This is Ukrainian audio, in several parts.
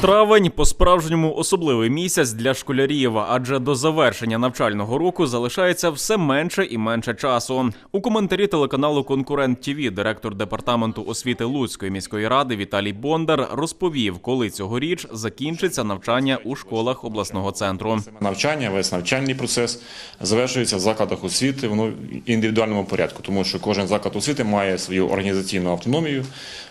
Травень по-справжньому особливий місяць для школярів, адже до завершення навчального року залишається все менше і менше часу. У коментарі телеканалу Конкурент ТІВІ директор департаменту освіти Луцької міської ради Віталій Бондар розповів, коли цьогоріч закінчиться навчання у школах обласного центру. Навчання, весь навчальний процес завершується в закладах освіти воно в індивідуальному порядку, тому що кожен заклад освіти має свою організаційну автономію,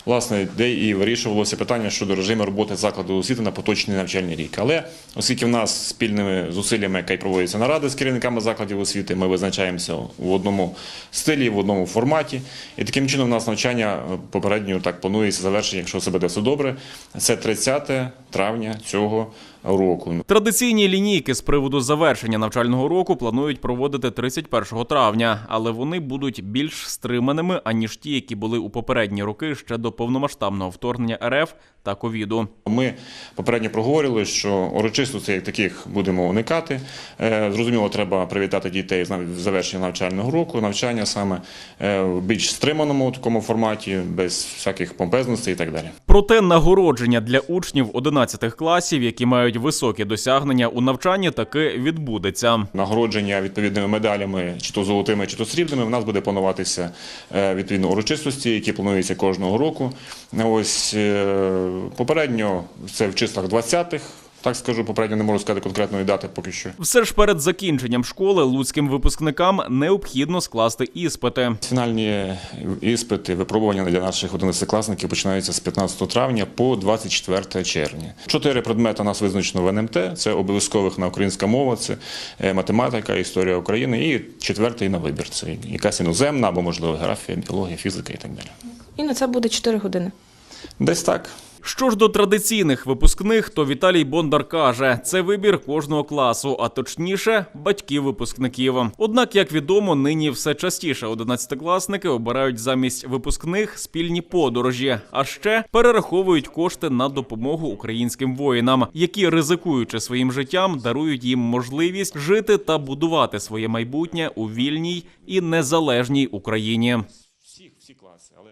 власне, де і вирішувалося питання щодо режиму роботи закладу освіти на поточний навчальний рік. Але оскільки в нас спільними зусиллями, яка й проводиться наради з керівниками закладів освіти, ми визначаємося в одному стилі, в одному форматі, і таким чином у нас навчання попередньо так планується завершення, якщо все буде все добре. Це 30 травня цього року. Традиційні лінійки з приводу завершення навчального року планують проводити 31 травня, але вони будуть більш стриманими аніж ті, які були у попередні роки ще до повномасштабного вторгнення РФ та ковіду. Ми попередньо проговорили, що урочистостей як таких будемо уникати. Е, Зрозуміло, треба привітати дітей з завершення навчального року, навчання саме е, в більш стриманому такому форматі, без всяких помпезностей і так далі. Проте нагородження для учнів 11 класів, які мають високі досягнення у навчанні, таки відбудеться. Нагородження відповідними медалями, чи то золотими, чи то срібними, в нас буде плануватися е, відповідно урочистості, які плануються кожного року. Ось е, попередньо це в числах 20-х. Так скажу, попередньо не можу сказати конкретної дати поки що. Все ж перед закінченням школи луцьким випускникам необхідно скласти іспити. Фінальні іспити, випробування для наших 11-класників починаються з 15 травня по 24 червня. Чотири предмети нас визначено в НМТ. Це обов'язкових на українська мова, це е, математика, історія України. І четвертий на вибір. Це якась іноземна або можливо географія, біологія, фізика і так далі. І на це буде 4 години. Десь так. Що ж до традиційних випускних, то Віталій Бондар каже, це вибір кожного класу, а точніше батьків випускників. Однак, як відомо, нині все частіше одинадцятикласники обирають замість випускних спільні подорожі, а ще перераховують кошти на допомогу українським воїнам, які ризикуючи своїм життям, дарують їм можливість жити та будувати своє майбутнє у вільній і незалежній Україні. Всі, класи, але